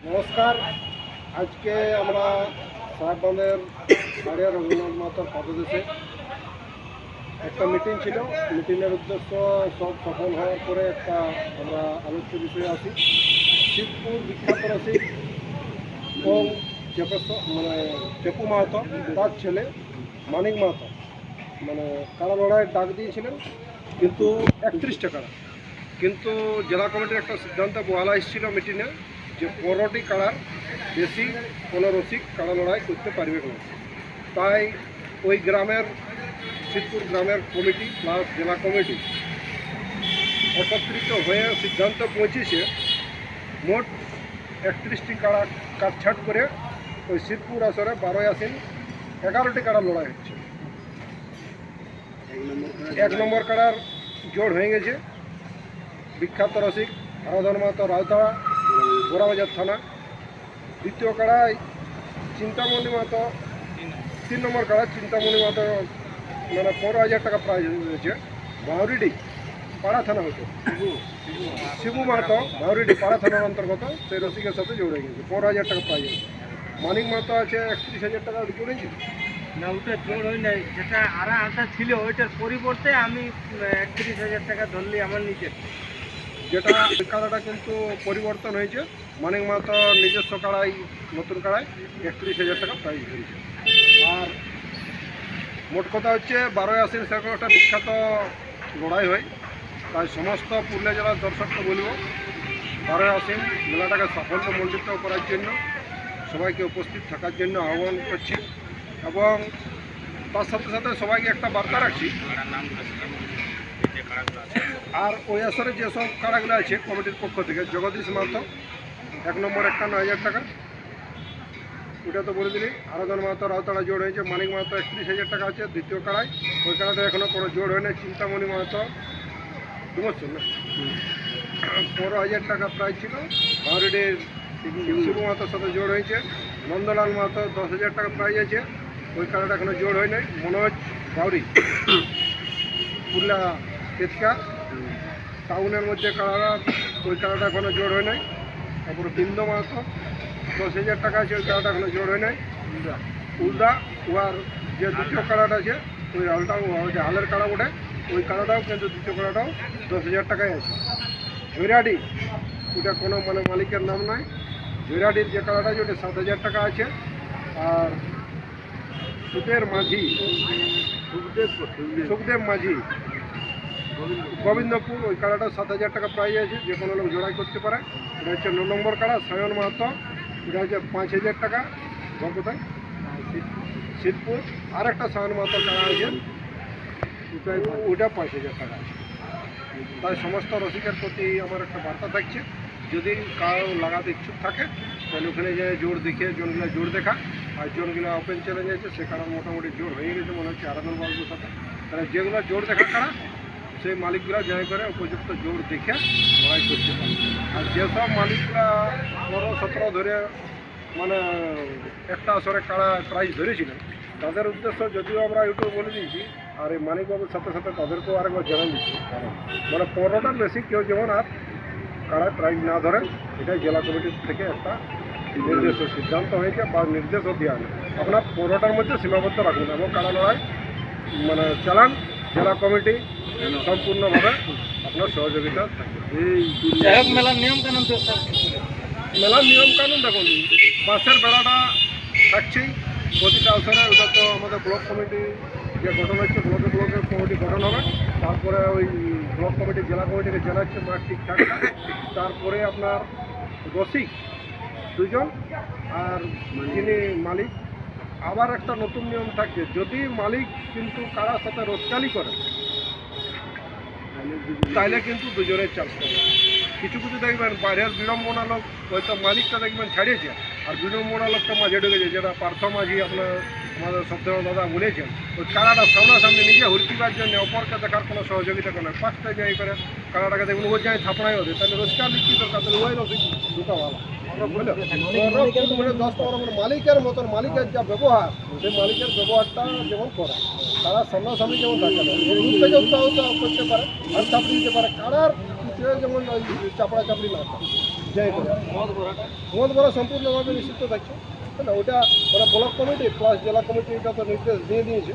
নমস্কার। আজকে আমরা সাহেববাঁধের বাড়িয়া রঘুনাথ মাতার পদদেশে একটা মিটিং ছিল। মিটিংয়ের উদ্দেশ্য সব সফল হওয়ার পরে একটা আমরা আলোচ্য বিষয়ে আসি। শিবপুর বিখ্যাত রসিক এবং মানে চেপু মাহাতো, তার ছেলে মানিক মাহাতো। মানে কারা লড়াইয়ের ডাক দিয়েছিলেন? কিন্তু একত্রিশটা কারা। কিন্তু জেলা কমিটির একটা সিদ্ধান্ত বহালা এসেছিল মিটিংয়ে যে পনেরোটি কাড়ার বেশি কোনো রসিক কাড়া লড়াই করতে পারবে না তাই ওই গ্রামের শীতপুর গ্রামের কমিটি প্লাস জেলা কমিটি একত্রিত হয়ে সিদ্ধান্ত পৌঁছেছে, মোট একত্রিশটি কাড়া কাটছাট করে ওই শিবপুর আসরে বারোই আসিন এগারোটি কাড়া লড়াই হচ্ছে। এক নম্বর কাড়ার জোর হয়ে গেছে। বিখ্যাত রসিক আরাধন মাহাতো রাউতাড়া গোড়াবাজার থানা। দ্বিতীয় কাড়ায় চিন্তামণি মাহাতো, তিন নম্বর কাড়া চিন্তামণি মাহাতো মানে পনেরো হাজার টাকা প্রাইজ রয়েছে। বাউরিডি পাড়া থানা হতো। শিবু মাহাতো, বাউরিডি পাড়া থানার অন্তর্গত, সেই রসিকের সাথে জড়ে গেছে। পনেরো হাজার টাকা প্রাইজ মানিক মাহাতো আছে একত্রিশ হাজার টাকা জড়েছে না, ওটা জোর হয় নাই যেটা আরা আশা ছিল, ওইটার পরিবর্তে আমি একত্রিশ হাজার টাকা ধরলি আমার নিজের। যেটা কাড়াটা কিন্তু পরিবর্তন হয়েছে। মানিক মাহাতো নিজস্ব কাড়াই, নতুন কাড়াই, একত্রিশ হাজার টাকা প্রাইজ হয়েছে আর মোট কথা হচ্ছে, বারোই আশ্বিন সেরকম একটা বিখ্যাত লড়াই হয়। তাই সমস্ত পুরুলিয়া জেলার দর্শককে বলব, বারোই আশ্বিন মেলাটাকে সাফল্যমণ্ডিত করার জন্য, সবাইকে উপস্থিত থাকার জন্য আহ্বান করছি। এবং তার সাথে সাথে সবাইকে একটা বার্তা রাখছি আর ওই আসরে যেসব কাড়াগুলো আছে কমিটির পক্ষ থেকে, জগদীশ মাহাতো, এক নম্বর একান্ন হাজার টাকা। ওটা তো বলে দিলি, আরাধন মাহাতো রাউতাড়া জোড় হয়েছে, মানিক মাহাতো একত্রিশ হাজার টাকা আছে, দ্বিতীয় কাড়ায় ওই কাড়াটা এখনও কোনো জোড় হয় না চিন্তামণি মাহাতো বুঝছেন না। পনেরো হাজার টাকা প্রাইস ছিল। বাউরিডির শিবু মাহাতোর সাথে জোড় হয়েছে, নন্দলাল মাহাতো দশ হাজার টাকা প্রাইজ আছে ওই কাড়াটা এখনও জোড় হয় নাই মনোজ বাউরি। পুরলা তেজকা। টাউনের মধ্যে কাড়াটা ওই কাড়াটা এখনও জোর হয় নাই। তারপরে বিন্দু মাহাতো দশ হাজার টাকা আছে ওই কাড়াটা এখনও জোর হয় নাই। উল্দা উহার যে দ্বিতীয় কাড়াটা আছে ওই হালটা ওই যে হালের কাড়া ওঠে ওই কাড়াটাও কিন্তু দ্বিতীয় কাড়াটাও দশ হাজার টাকায় আছে। ঝৈরাডি ওটা কোনো মানে মালিকের নাম নাই। ঝৈরাডির যে কাড়াটা আছে ওটা সাত হাজার টাকা আছে। আর সুদের মাঝি সুখদেব সুখদেব মাঝি। গোবিন্দপুর, ওই কাড়াটা সাত হাজার টাকা প্রাইজ আছে, যে কোনো লোক জোড়াই করতে পারে। এটা হচ্ছে ন নম্বর কাড়া সায়ন মাহাতো। এটা হচ্ছে পাঁচ হাজার টাকা। ঘর কোথায় শীতপুর। আর একটা সায়ন মাহাতো কাড়া আছে। ওটা- পাঁচ হাজার টাকা আছে। তাই সমস্ত রসিকের প্রতি আমার একটা বার্তা থাকছে। যদি কারও লাগাতে ইচ্ছুক থাকে, তাহলে ওখানে যে জোর দেখে, জোনগুলো জোর দেখা। আর জোনগুলো ওপেন চ্যালেঞ্জ আছে, সে কারণ মোটামুটি জোর হয়ে গেছে মনে হচ্ছে আরাধন বাবুর সাথে। তাহলে যেগুলো জোর দেখা কারা সেই মালিকগুলো যাই করে উপযুক্ত জোর দেখে লড়াই পারে। আর যেসব মালিকরা পনেরো, সতেরো ধরে মানে একটা আসরে কারা প্রাইজ ধরেছিলেন, তাদের উদ্দেশ্য যদিও আমরা ইউটিউব বলে দিয়েছি, আর এই মানিকবাবুর সাথে সাথে তাদেরকেও আরেকবার জানান দিচ্ছি। মানে পনেরোটার বেশি কেউ যেমন আর কারা প্রাইজ না ধরেন, এটাই জেলা কমিটির থেকে একটা নির্দেশ সিদ্ধান্ত হয়েছে বা নির্দেশও দেওয়া আপনার পনেরোটার মধ্যে সীমাবদ্ধ রাখুন এবং কারা লড়াই মানে চালান। জেলা কমিটি সম্পূর্ণভাবে আপনার সহযোগিতা থাকবে এই মেলার নিয়ম কানুন মেলার নিয়ম কানুন দেখুন বাসের বেড়াটা থাকছেই। প্রতিটা আসরে ওটা তো আমাদের ব্লক কমিটি যে গঠন হচ্ছে ব্লকে ব্লকে কমিটি গঠন হবে। তারপরে ওই ব্লক কমিটি জেলা কমিটিকে জানাচ্ছে মাঠ ঠিকঠাক তারপরে আপনার রসিক দুজন আর যিনি মালিক আবার একটা নতুন নিয়ম থাকছে যদি মালিক কিন্তু কারার সাথে রোজকালি করে, তাইলে কিন্তু দুজনের চাষ করে কিছু কিছু দেখবেন বাইরের বিড়ম্বনা লোক, হয়তো মালিকটা দেখবেন ছাড়িয়েছে, আর বিড়ম্বনা লোকটা মাঝে ঢুকেছে যেটা পার্থ মাঝি আপনার, আমাদের সত্যেন দাদা বলেছেন, ওই কারাটা সামনাসামনি নিজে হুলকিবার জন্য অপরকে দেখার কোনো সহযোগিতা করে পাঁচটা যাই করে, কারাটাকে দেখবেন ও যায় থাপড়াই ওদের তাহলে লিখি দরকার, তাহলে ওই রসিক দুটো ভালো দশ পনেরো মানে মালিকের মতন মালিকের যা ব্যবহার সেই মালিকের ব্যবহারটা যেমন করা তারা সামনাসামনি যেমন থাকে না থেকে করতে পারে আর চাপড়ি দিতে পারে কারার যেমন চাপড়া চাপড়ি না যাই করে মদ ভরা সম্পূর্ণভাবে নিষিদ্ধ থাকছে। না ওটা ওরা ব্লক কমিটি প্লাস জেলা কমিটি এটা তো নির্দেশ দিয়ে দিয়েছে।